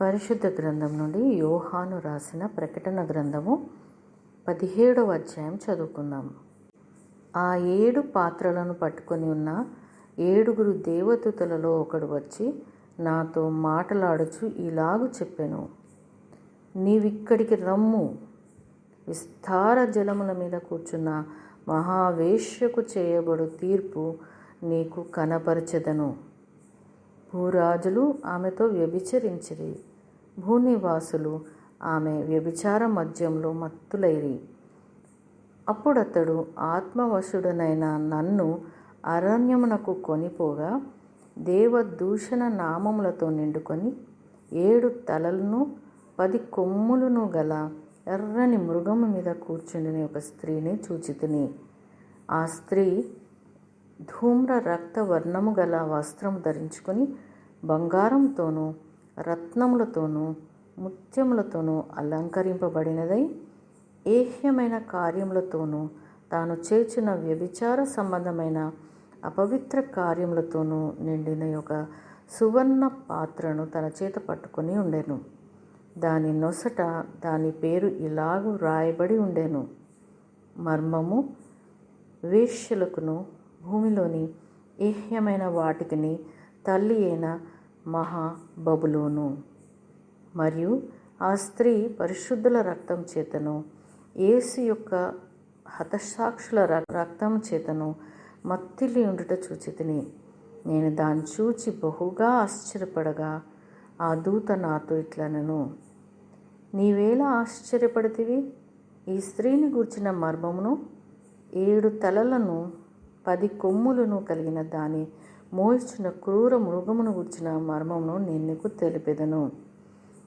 పరిశుద్ధ గ్రంథం నుండి యోహాను రాసిన ప్రకటన గ్రంథము పదిహేడవ అధ్యాయం చదువుకుందాం. ఆ ఏడు పాత్రలను పట్టుకొని ఉన్న ఏడుగురు దేవదూతలలో ఒకడు వచ్చి నాతో మాటలాడుచు ఇలాగు చెప్పాను. నీవిక్కడికి రమ్ము. విస్తార జలముల మీద కూర్చున్న మహావేశ్యకు చేయబడు తీర్పు నీకు కనపరచెదను. భూరాజులు ఆమెతో వ్యభిచరించిరి. భూనివాసులు ఆమె వ్యభిచార మద్యంలో మత్తులైరి. అప్పుడతడు ఆత్మవశుడనైన నన్ను అరణ్యమునకు కొనిపోగా దేవదూషణ నామములతో నిండుకొని ఏడు తలలను పది కొమ్ములను గల ఎర్రని మృగము మీద కూర్చుండిన ఒక స్త్రీని చూచితిని. ఆ స్త్రీ ధూమ్ర రక్త వర్ణము గల వస్త్రము ధరించుకొని బంగారంతోనూ రత్నములతోనూ ముత్యములతోనూ అలంకరింపబడినదై ఏహ్యమైన కార్యములతోనూ తాను చేర్చిన వ్యభిచార సంబంధమైన అపవిత్ర కార్యములతోనూ నిండిన ఒక సువర్ణ పాత్రను తన చేత పట్టుకొని ఉండెను. దాని నొసట దాని పేరు ఇలాగూ రాయబడి ఉండెను. మర్మము వేష్యలకును భూమిలోని ఏహ్యమైన వాటికిని తల్లి అయిన మహాబబులోను. మరియు ఆ స్త్రీ పరిశుద్ధుల రక్తం చేతను యేసు యొక్క హతసాక్షుల రక్తం చేతను మత్తిల్లి ఉండుట చూచితిని. నేను దాన్ని చూచి బహుగా ఆశ్చర్యపడగా ఆ దూత నాతో ఇట్లనను నీవేలా ఆశ్చర్యపడితివి? ఈ స్త్రీని గూర్చిన మర్మమును? ఏడు తలలను పది కొమ్ములను కలిగిన దాని మోల్చిన క్రూర మృగమును గుర్చిన మర్మమును నేను నీకు తెలిపెదను.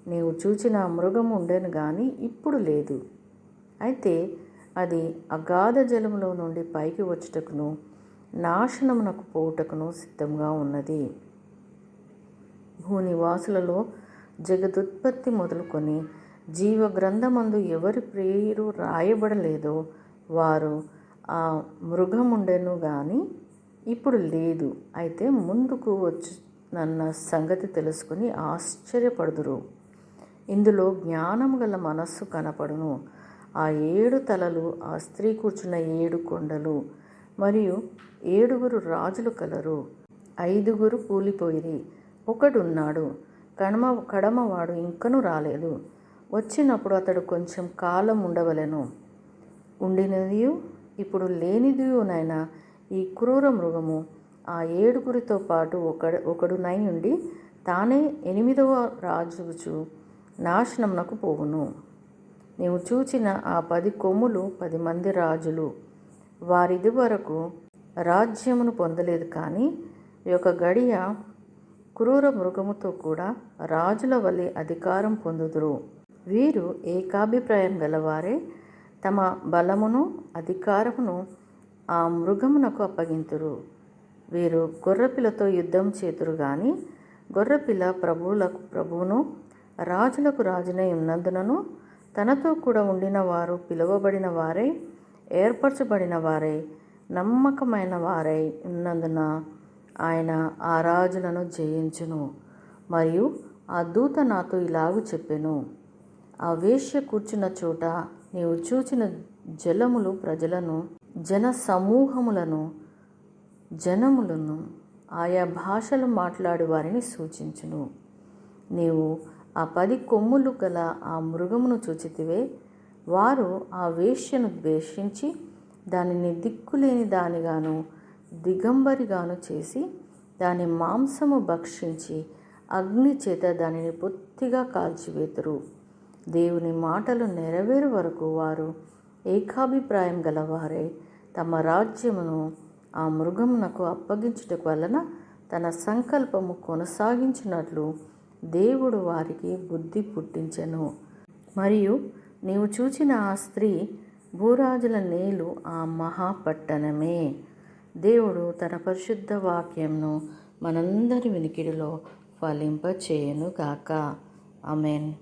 నీవు చూచిన మృగము ఉండేను కానీ ఇప్పుడు లేదు. అయితే అది అగాధ జలములో నుండి పైకి వచ్చుటకును నాశనమునకు పోవుటకును సిద్ధంగా ఉన్నది. భూనివాసులలో జగదుత్పత్తి మొదలుకొని జీవ గ్రంథమందు ఎవరి పేరు రాయబడలేదో వారు ఆ మృగముండెను కానీ ఇప్పుడు లేదు. అయితే ముందుకు వచ్చి నన్న సంగతి తెలుసుకుని ఆశ్చర్యపడుదురు. ఇందులో జ్ఞానం గల మనస్సు కనపడును. ఆ ఏడు తలలు ఆ స్త్రీ కూర్చున్న ఏడు కొండలు మరియు ఏడుగురు రాజులు కలరు. ఐదుగురు కూలిపోయిరి. ఒకడున్నాడు. కడమ కడమవాడు ఇంకను రాలేదు. వచ్చినప్పుడు అతడు కొంచెం కాలం ఉండవలెను ఉండినదియు? ఇప్పుడు లేనిదియునైనా ఈ క్రూర మృగము ఆ ఏడుగురితో పాటు ఒకడు ఒకడునై ఉండి తానే ఎనిమిదవ రాజుచు నాశనమునకు పోవును. నీవు చూచిన ఆ పది కొమ్ములు పది మంది రాజులు. వారిది వరకు రాజ్యమును పొందలేదు కానీ ఈ యొక్క గడియ క్రూర మృగముతో కూడా రాజుల వలె అధికారం పొందుదురు. వీరు ఏకాభిప్రాయం గలవారే తమ బలమును అధికారమును ఆ మృగమునకు అప్పగింతురు. వీరు గొర్రెపిల్లతో యుద్ధం చేతురు గాని గొర్రెపిల్ల ప్రభువులకు ప్రభువును రాజులకు రాజునై ఉన్నందునను తనతో కూడా ఉండిన వారు పిలువబడిన వారై ఏర్పరచబడిన వారై నమ్మకమైన వారై ఉన్నందున ఆయన ఆ రాజులను జయించును. మరియు ఆ దూత నాతో ఇలాగు చెప్పెను. ఆ వేష్య కూర్చున్న చోట నీవు చూచిన జలములు ప్రజలను జన సమూహములను జనములను ఆయా భాషలు మాట్లాడు వారిని సూచించును. నీవు ఆ పది కొమ్ములు గల ఆ మృగమును చూచితివే. వారు ఆ వేష్యను ద్వేషించి దానిని దిక్కులేని దానిగాను దిగంబరిగాను చేసి దాని మాంసము భక్షించి అగ్ని చేత దానిని పొత్తిగా కాల్చివేతురు. దేవుని మాటలు నెరవేరు వరకు వారు ఏకాభిప్రాయం గలవారే. తమ రాజ్యమును ఆ మృగమునకు అప్పగించుట వలన తన సంకల్పము కొనసాగించినట్లు దేవుడు వారికి బుద్ధి పుట్టించెను. మరియు నీవు చూచిన ఆ స్త్రీ భూరాజుల నేలు ఆ మహాపట్టణమే. దేవుడు తన పరిశుద్ధ వాక్యంను మనందరి వినికిడిలో ఫలింపచేయను గాక అమెన్